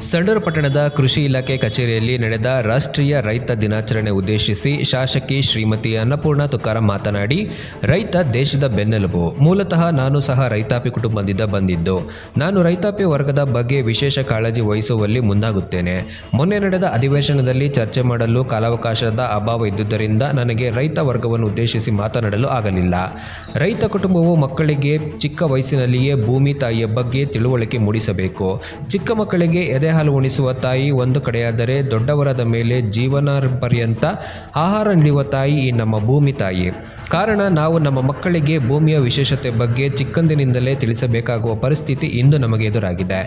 ಸಂಡೂರು ಪಟ್ಟಣದ ಕೃಷಿ ಇಲಾಖೆ ಕಚೇರಿಯಲ್ಲಿ ನಡೆದ ರಾಷ್ಟ್ರೀಯ ರೈತ ದಿನಾಚರಣೆ ಉದ್ದೇಶಿಸಿ ಶಾಸಕಿ ಶ್ರೀಮತಿ ಅನ್ನಪೂರ್ಣ ತುಕಾರಾಂ ಮಾತನಾಡಿ, ರೈತ ದೇಶದ ಬೆನ್ನೆಲುಬು. ಮೂಲತಃ ನಾನು ಸಹ ರೈತಾಪಿ ಕುಟುಂಬದಿಂದ ಬಂದಿದ್ದು. ನಾನು ರೈತಾಪಿ ವರ್ಗದ ಬಗ್ಗೆ ವಿಶೇಷ ಕಾಳಜಿ ವಹಿಸುವಲ್ಲಿ ಮುಂದಾಗುತ್ತೇನೆ ಮೊನ್ನೆ ನಡೆದ ಅಧಿವೇಶನದಲ್ಲಿ ಚರ್ಚೆ ಮಾಡಲು ಕಾಲಾವಕಾಶದ ಅಭಾವ ಇದ್ದುದರಿಂದ ನನಗೆ ರೈತ ವರ್ಗವನ್ನು ಉದ್ದೇಶಿಸಿ ಮಾತನಾಡಲು ಆಗಲಿಲ್ಲ. ರೈತ ಕುಟುಂಬವು ಮಕ್ಕಳಿಗೆ ಚಿಕ್ಕ ವಯಸ್ಸಿನಲ್ಲಿಯೇ ಭೂಮಿ ತಾಯಿಯ ಬಗ್ಗೆ ತಿಳುವಳಿಕೆ ಮೂಡಿಸಬೇಕು. ಚಿಕ್ಕ ಮಕ್ಕಳಿಗೆ ಎದೆಹಾಲು ಉಣಿಸುವ ತಾಯಿ ಒಂದು ಕಡೆಯಾದರೆ ದೊಡ್ಡವರಾದ ಮೇಲೆ ಜೀವನ ಪರ್ಯಂತ ಆಹಾರ ನೀಡುವ ತಾಯಿ ಈ ನಮ್ಮ ಭೂಮಿ ತಾಯಿ. ಕಾರಣ ನಾವು ನಮ್ಮ ಮಕ್ಕಳಿಗೆ ಭೂಮಿಯ ವಿಶೇಷತೆ ಬಗ್ಗೆ ಚಿಕ್ಕಂದಿನಿಂದಲೇ ತಿಳಿಸಬೇಕಾಗುವ ಪರಿಸ್ಥಿತಿ ಇಂದು ನಮಗೆ ಎದುರಾಗಿದೆ.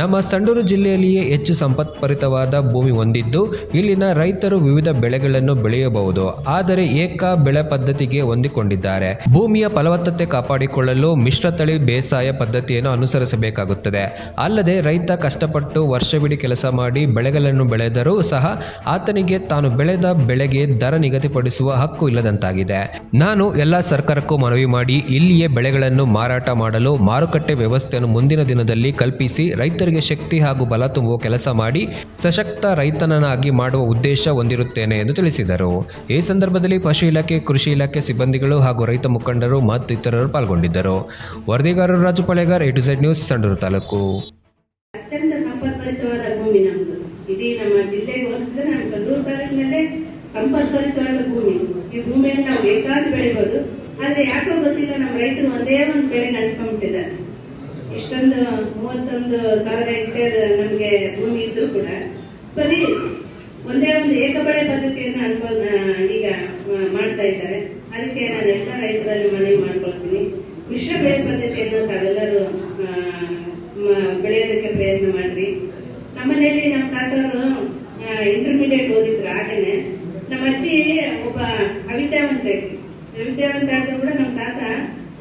ನಮ್ಮ ಸಂಡೂರು ಜಿಲ್ಲೆಯಲ್ಲಿಯೇ ಹೆಚ್ಚು ಸಂಪತ್ಪರಿತವಾದ ಭೂಮಿ ಹೊಂದಿದ್ದು, ಇಲ್ಲಿನ ರೈತರು ವಿವಿಧ ಬೆಳೆಗಳನ್ನು ಬೆಳೆಯಬಹುದು, ಆದರೆ ಏಕ ಬೆಳೆ ಪದ್ಧತಿಗೆ ಹೊಂದಿಕೊಂಡಿದ್ದಾರೆ. ಭೂಮಿಯ ಫಲವತ್ತತೆ ಕಾಪಾಡಿಕೊಳ್ಳಲು ಮಿಶ್ರತಳಿ ಬೇಸಾಯ ಪದ್ಧತಿಯನ್ನು ಅನುಸರಿಸಬೇಕಾಗುತ್ತದೆ. ಅಲ್ಲದೆ ರೈತ ಕಷ್ಟಪಟ್ಟು ವರ್ಷವಿಡೀ ಕೆಲಸ ಮಾಡಿ ಬೆಳೆಗಳನ್ನು ಬೆಳೆದರೂ ಸಹ ಆತನಿಗೆ ತಾನು ಬೆಳೆದ ಬೆಳೆಗೆ ದರ ನಿಗದಿಪಡಿಸುವ ಹಕ್ಕು ಇಲ್ಲದಂತಾಗಿದೆ. ನಾನು ಎಲ್ಲ ಸರ್ಕಾರಕ್ಕೂ ಮನವಿ ಮಾಡಿ ಇಲ್ಲಿಯೇ ಬೆಳೆಗಳನ್ನು ಮಾರಾಟ ಮಾಡಲು ಮಾರುಕಟ್ಟೆ ವ್ಯವಸ್ಥೆಯನ್ನು ಮುಂದಿನ ದಿನದಲ್ಲಿ ಕಲ್ಪಿಸಿ ರೈತರಿಗೆ ಶಕ್ತಿ ಹಾಗೂ ಬಲ ತುಂಬುವ ಕೆಲಸ ಮಾಡಿ ಸಶಕ್ತ ರೈತನನ್ನಾಗಿ ಮಾಡುವ ಉದ್ದೇಶ ಹೊಂದಿರುತ್ತೇನೆ ಎಂದು ತಿಳಿಸಿದರು. ಈ ಸಂದರ್ಭದಲ್ಲಿ ಪಶು ಇಲಾಖೆ, ಕೃಷಿ ಇಲಾಖೆ ಸಿಬ್ಬಂದಿಗಳು ಹಾಗೂ ರೈತ ಮುಖಂಡರು ಮತ್ತು ಇತರರು ಪಾಲ್ಗೊಂಡಿದ್ದರು. ವರದಿಗಾರರು Raju Palegar, A to Z news, Sandur taluk. ಸಂಪತ್ಭರಿತವಾದ ಭೂಮಿ ನಮ್ದು. ಇಡೀ ನಮ್ಮ ಜಿಲ್ಲೆಗೆ ಹೋಲಿಸಿದ್ರೆ ನಮ್ಮ ಸಂಡೂರು ತಾಲೂಕಿನಲ್ಲೇ ಸಂಪತ್ಭರಿತವಾದ ಭೂಮಿ. ಈ ಭೂಮಿಯನ್ನು ನಾವು ಬೇಕಾದ ಬೆಳಿಬೋದು ಆದ್ರೆ ಯಾಕೋ ಗೊತ್ತಿಲ್ಲ, ನಮ್ಮ ರೈತರು ಒಂದೇ ಒಂದು ಬೆಳೆ ನಂಬ್ಕೊಂಡ್ಬಿಟ್ಟಿದ್ದಾರೆ ಇಷ್ಟೊಂದು ಮೂವತ್ತೊಂದು ಸಾವಿರ ಹೆಕ್ಟೇರ್ ನಮಗೆ ಭೂಮಿ ಇದ್ರೂ ಕೂಡ ಬರೀ ಒಂದೇ ಒಂದು ಏಕಬಳೆ ಪದ್ಧತಿಯನ್ನು ಅನುಭವ ಈಗ ಮಾಡ್ತಾ ಇದ್ದಾರೆ. ಅದಕ್ಕೆ ನಾನು ಎಲ್ಲ ರೈತರಲ್ಲಿ ಮನವಿ ಮಾಡ್ಕೊಳ್ತೀನಿ. ಮಿಶ್ರ ಬೆಳೆ ಪದ್ಧತಿಯನ್ನು ತಾವೆಲ್ಲರೂ ಬೆಳೆಯೋದಕ್ಕೆ ಪ್ರಯತ್ನ ಮಾಡ್ರಿ. ನಮ್ಮನೆಯಲ್ಲಿ ನಮ್ಮ ತಾತವರು ಇಂಟರ್ಮೀಡಿಯೇಟ್ ಓದಿದ್ರು ಹಾಗೇನೆ ನಮ್ಮ ಅಜ್ಜಿ ಒಬ್ಬ ಅವಿದ್ಯಾವಂತ ಅವಿದ್ಯಾವಂತ ಆದರೂ ಕೂಡ ನಮ್ಮ ತಾತ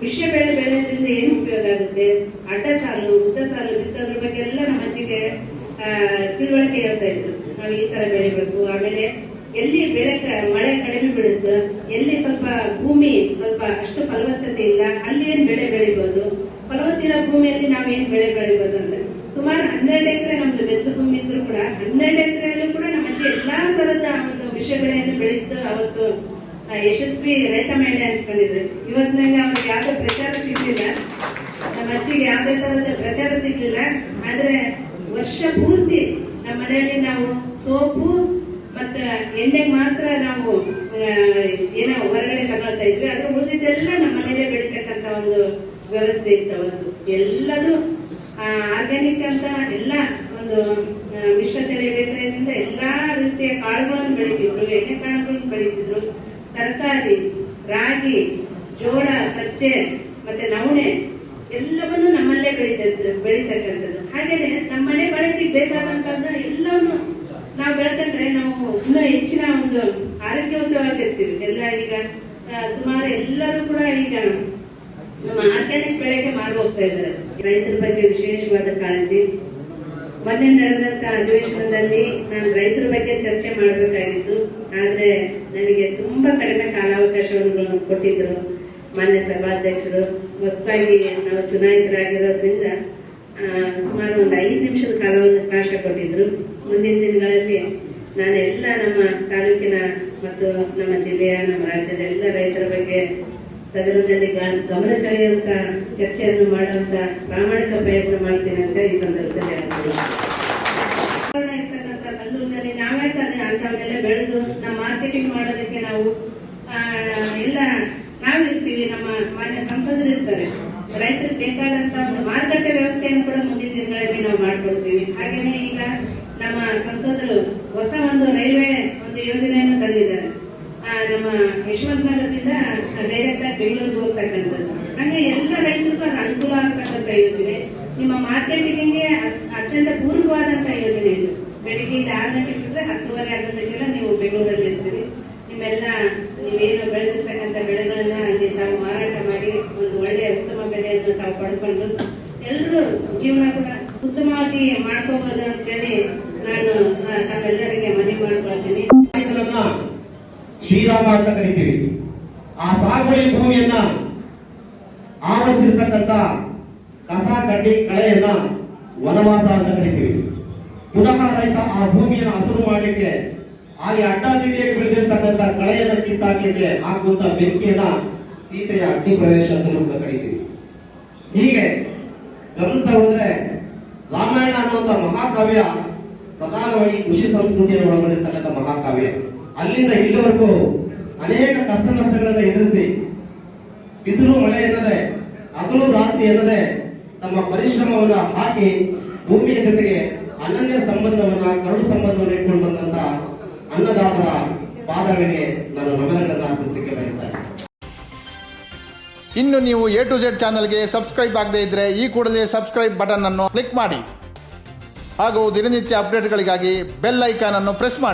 ವಿಷಯ ಬೆಳೆ ಬೆಳೆಯೋದ್ರಿಂದ ಏನು ಉಪಯೋಗ ಆಗುತ್ತೆ? ಅಡ್ಡ ಸಾಲು ಉದ್ದ ಸಾಲು ಬಿತ್ತೋದ್ರ ಬಗ್ಗೆ ಎಲ್ಲ ನಮ್ಮ ಅಜ್ಜಿಗೆ ತಿಳುವಳಿಕೆ ಹೇಳ್ತಾ ಇದ್ರು. ನಾವು ಈ ತರ ಬೆಳಿಬೇಕು. ಆಮೇಲೆ ಎಲ್ಲಿ ಬೆಳೆ ಮಳೆ ಕಡಿಮೆ ಬೀಳುತ್ತೆ, ಎಲ್ಲಿ ಸ್ವಲ್ಪ ಭೂಮಿ ಸ್ವಲ್ಪ ಅಷ್ಟು ಫಲವತ್ತತೆ ಇಲ್ಲ, ಅಲ್ಲಿ ಏನು ಬೆಳೆ ಫಲವತ್ತಿರೋ ಭೂಮಿಯಲ್ಲಿ ನಾವು ಏನ್ ಬೆಳೆ ಬೆಳಿಬೋದು ಸುಮಾರು ಹನ್ನೆರಡು ಎಕರೆ ನಮ್ದು ಬೆತ್ತ ಭೂಮಿ ಇದ್ರು ಕೂಡ ಹನ್ನೆರಡು ಎಕರೆಯಲ್ಲೂ ಕೂಡ ನಮ್ಮ ಅಜ್ಜಿ ಎಲ್ಲಾ ತರದ ಒಂದು ವಿಷಯಗಳನ್ನು ಬೆಳೆದು ಅವತ್ತು ಯಶಸ್ವಿ ರೈತ ಮಹಿಳೆ ಅನ್ಸ್ಕೊಂಡಿದ್ರು. ಇವತ್ತಿನಂಗೆ ಅವ್ರಿಗೆ ಯಾವ್ದೇ ಪ್ರಚಾರ ಸಿಗ್ಲಿಲ್ಲ. ನಮ್ಮ ಅಜ್ಜಿಗೆ ಯಾವ್ದೇ ತರದ ಪ್ರಚಾರ ಸಿಗ್ಲಿಲ್ಲ. ಆದ್ರೆ ವರ್ಷ ಪೂರ್ತಿ ನಮ್ಮ ಮನೆಯಲ್ಲಿ ನಾವು ಸೋಪು ಮತ್ತ ಎಣ್ಣೆ ಮಾತ್ರ ನಾವು ಏನೋ ಹೊರಗಡೆ ತಗೊಳ್ತಾ ಇದ್ವಿ. ಅದ್ರ ಉಳಿದಿದ್ದೆಲ್ಲ ನಮ್ಮ ಮನೆಯಲ್ಲೇ ಬೆಳಿತಕ್ಕಂತ ಒಂದು ವ್ಯವಸ್ಥೆ ಇತ್ತು ಅವತ್ತು. ಎಲ್ಲದು ಆರ್ಗ್ಯಾನಿಕ್ ಅಂತ ಎಲ್ಲ ಒಂದು ಮಿಶ್ರ ತಳಿ ಬೇಸಾಯದಿಂದ ಎಲ್ಲಾ ರೀತಿಯ ಕಾಳುಗಳನ್ನು ಬೆಳೀತಿದ್ರು, ಎಣ್ಣೆ ಕಾಳುಗಳನ್ನು ಬೆಳೀತಿದ್ರು. ತರಕಾರಿ, ರಾಗಿ, ಜೋಳ, ಸಜ್ಜೆ, ಮತ್ತೆ ನವಣೆ ಎಲ್ಲವನ್ನು ನಮ್ಮಲ್ಲೇ ಬೆಳೀತಿದ್ರು ಬೆಳೀತಕ್ಕಂಥದ್ದು. ಹಾಗೇನೆ ನಮ್ಮನೆ ಬಳಕೆಗೆ ಬೇಕಾದಂತದ್ದು ಎಲ್ಲವನ್ನು ನಾವು ಬೆಳ್ಕೊಂಡ್ರೆ ನಾವು ಇನ್ನೂ ಹೆಚ್ಚಿನ ಒಂದು ಆರೋಗ್ಯವಂತವಾಗಿರ್ತೀವಿ. ಎಲ್ಲ ಈಗ ಸುಮಾರು ಎಲ್ಲರೂ ಕೂಡ ಈಗ ನಮ್ಮ ಆರ್ಗ್ಯಾನಿಕ್ ಬೆಳೆಗೆ ಮಾರು ಹೋಗ್ತಾ ಇದ್ದಾರೆ. ರೈತರ ಬಗ್ಗೆ ವಿಶೇಷವಾದ ಕಾಳಜಿ. ಮೊನ್ನೆ ನಡೆದಂತ ಅಧಿವೇಶನದಲ್ಲಿ ನಾನು ರೈತರ ಬಗ್ಗೆ ಚರ್ಚೆ ಮಾಡಬೇಕಾಗಿತ್ತು. ಆದ್ರೆ ನನಗೆ ತುಂಬಾ ಕಡಿಮೆ ಕಾಲಾವಕಾಶವನ್ನು ಕೊಟ್ಟಿದ್ರು ಮಾನ್ಯ ಸಭಾಧ್ಯಕ್ಷರು. ಹೊಸದಾಗಿ ನಾವು ಚುನಾಯಿತರಾಗಿರೋದ್ರಿಂದ ಸುಮಾರು ಒಂದು ಐದು ನಿಮಿಷದ ಕಾಲಾವಕಾಶ ಕೊಟ್ಟಿದ್ರು. ಮುಂದಿನ ದಿನಗಳಲ್ಲಿ ನಾನು ಎಲ್ಲ ನಮ್ಮ ತಾಲೂಕಿನ ಮತ್ತು ನಮ್ಮ ಜಿಲ್ಲೆಯ, ನಮ್ಮ ರಾಜ್ಯದ ಎಲ್ಲ ರೈತರ ಬಗ್ಗೆ ಸದನದಲ್ಲಿ ಗಮನ ಸೆಳೆಯುವಂತ ಚರ್ಚೆಯನ್ನು ಮಾಡುವಂತ ಪ್ರಾಮಾಣಿಕ ಪ್ರಯತ್ನ ಮಾಡ್ತೇನೆ ಅಂತ ಈ ಸಂದರ್ಭದಲ್ಲಿ ಇರ್ತಕ್ಕಂಥ ಸಂದೂರಿನಲ್ಲಿ ನಾವೇ ತಾನೆ ಅಂತವನ್ನೆಲ್ಲ ಬೆಳೆದು ನಮ್ಮ ಮಾರ್ಕೆಟಿಂಗ್ ಮಾಡೋದಕ್ಕೆ ನಾವು ಎಲ್ಲ ನಾವಿರ್ತೀವಿ, ನಮ್ಮ ಮಾನ್ಯ ಸಂಸದರು ಇರ್ತಾರೆ. ರೈತರಿಗೆ ಬೇಕಾದಂತ ಒಂದು ಮಾರುಕಟ್ಟೆ ವ್ಯವಸ್ಥೆಯನ್ನು ಕೂಡ ಮುಂದಿನ ದಿನಗಳಲ್ಲಿ ನಾವು ಮಾಡ್ಕೊಡ್ತೀವಿ ಹಾಗೆಯೇ ಈಗ ನಮ್ಮ ಸಂಸದರು ಈ ಆರು ಗಂಟೆಗೆ ಬಿಟ್ಟರೆ ಹತ್ತುವರೆ ಹನ್ನೊಂದಕ್ಕೆಲ್ಲ ನೀವು ಬೆಂಗಳೂರಲ್ಲಿ ಇರ್ತೀರಿ. ನಿಮ್ಮೆಲ್ಲ, ನೀವೇನು ಬೆಳೆದಿರ್ತಕ್ಕಂಥ ಬೆಳೆಗಳನ್ನ ನೀವು ತಾವು ಮಾರಾಟ ಮಾಡಿ ಒಂದು ಒಳ್ಳೆಯ ಉತ್ತಮ ಬೆಲೆಯನ್ನು ತಾವು ಪಡ್ಕೊಂಡು ಎಲ್ಲರೂ ಜೀವನ ಕೂಡ ಉತ್ತಮವಾಗಿ ಮಾಡ್ಕೋಬಹುದು ಅಂತೇಳಿ ನಾನು ತಾವೆಲ್ಲರಿಗೆ ಮನವಿ ಮಾಡ್ಕೊಳ್ತೀನಿ. ಶ್ರೀರಾಮ ಅಂತ ಕರಿತೀವಿ. ಆ ಸಾಗುವಳಿ ಭೂಮಿಯನ್ನ ಆವರಿಸಿರ್ತಕ್ಕಂಥ ಕಸ, ಕಡ್ಡಿ, ಕಳೆಯನ್ನ ವನವಾಸ ಅಂತ ಕರಿತೀವಿ. ಪುನಃ ರೈತ ಆ ಭೂಮಿಯನ್ನು ಹಸಿರು ಮಾಡಲಿಕ್ಕೆ, ಹಾಗೆ ಅಡ್ಡಾದಿಡ್ಡಿಯಾಗಿ ಬೆಳೆದಿರ್ತಕ್ಕಂಥ ಕಳೆಯನ್ನು ಕಿತ್ತಾಕ್ಲಿಕ್ಕೆ ಹಾಕುವಂತ ಬೆಂಕಿಯನ್ನ ಸೀತೆಯ ಅಗ್ನಿ ಪ್ರವೇಶ ಅಂತ ಕೂಡ ಕರಿತೀವಿ ಹೀಗೆ ಗಮನಿಸ್ತಾ ಹೋದ್ರೆ ರಾಮಾಯಣ ಅನ್ನುವಂಥ ಮಹಾಕಾವ್ಯ ಪ್ರಧಾನವಾಗಿ ಕೃಷಿ ಸಂಸ್ಕೃತಿಯನ್ನು ಒಳಗೊಂಡಿರ್ತಕ್ಕಂಥ ಮಹಾಕಾವ್ಯ. ಅಲ್ಲಿಂದ ಇಲ್ಲಿವರೆಗೂ ಅನೇಕ ಕಷ್ಟ ನಷ್ಟಗಳನ್ನು ಎದುರಿಸಿ, ಬಿಸಿಲು, ಮಳೆ ಎನ್ನದೆ, ಹಗಲು, ರಾತ್ರಿ ಎನ್ನದೆ, ತಮ್ಮ ಪರಿಶ್ರಮವನ್ನ ಹಾಕಿ ಭೂಮಿಯ ಜೊತೆಗೆ ಅನನ್ಯ ಸಂಬಂಧವನ್ನ ಕರುಳು ಸಂಬಂಧವನ್ನು ಇಟ್ಕೊಂಡು ಬಂದಂತ ಅನ್ನದಾತರ ಪಾದಗಳಿಗೆ ನಾನು ನಮನಗಳನ್ನು ಅರ್ಪಿಸಲಿಕ್ಕೆ ಬಯಸ್ತಾ ಇನ್ನು ನೀವು ಎ ಟು ಜೆಡ್ ಚಾನಲ್ಗೆ ಸಬ್ಸ್ಕ್ರೈಬ್ ಆಗದೇ ಇದ್ರೆ ಈ ಕೂಡಲೇ ಸಬ್ಸ್ಕ್ರೈಬ್ ಬಟನ್ ಅನ್ನು ಕ್ಲಿಕ್ ಮಾಡಿ. ಹಾಗೂ ದಿನನಿತ್ಯ ಅಪ್ಡೇಟ್ಗಳಿಗಾಗಿ ಬೆಲ್ ಐಕಾನ್ ಅನ್ನು ಪ್ರೆಸ್ ಮಾಡಿ.